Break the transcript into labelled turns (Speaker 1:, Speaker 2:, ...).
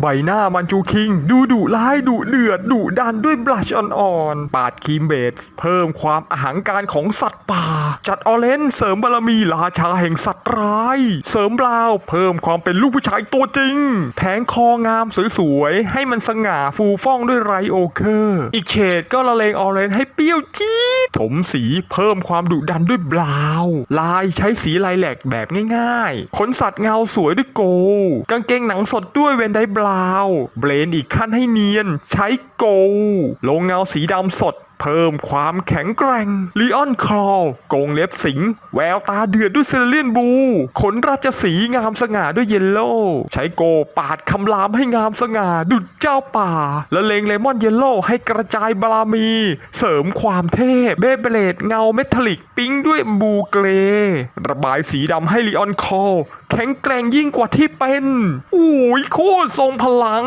Speaker 1: ใบหน้ามันจูคิง ดูดุร้ายดุเดือดดุดันด้วยบลัชอ่อนๆ ปาดครีมเบส เพิ่มความอาหังการของสัตว์ป่า จัดออเรนเสริมบารมีราชาแห่งสัตว์ร้าย เสริมบราวน์เพิ่มความเป็นลูกผู้ชายตัวจริง แทงคองามสวยๆ ให้มันสง่าฟูฟ่องด้วยไรโอเคอร์ อีกเฉดก็ละเลงออเรนให้เปรี้ยวจี๊ดถมสีเพิ่มความดุดันด้วยบราวน์ลายใช้สีไลแหลกแบบง่ายๆ ขนสัตว์เงาสวยด้วยโก กางเกงหนังสดด้วยเวนไดบราวน์เบรนอีกขั้นให้เนียน ใช้โก ลงเงาสีดำสด เพิ่มความแข็งแกร่งลีออนคลอโกงเล็บสิง แววตาเดือดด้วยเซเลเลียนบู ขนราชสีงามสง่าด้วยเยลโล่ใช้โกปาดคำรามให้งามสง่าดุดเจ้าป่า และเลงเลมอนเยลโล่ให้กระจายบารมี เสริมความเทพเบเบเลดเงาเมทัลลิกปิ๊งด้วยบูเกรระบายสีดำให้ลีออนคอแข็งแกร่งยิ่งกว่าที่เป็นอุ้ยโคตรทรงพลัง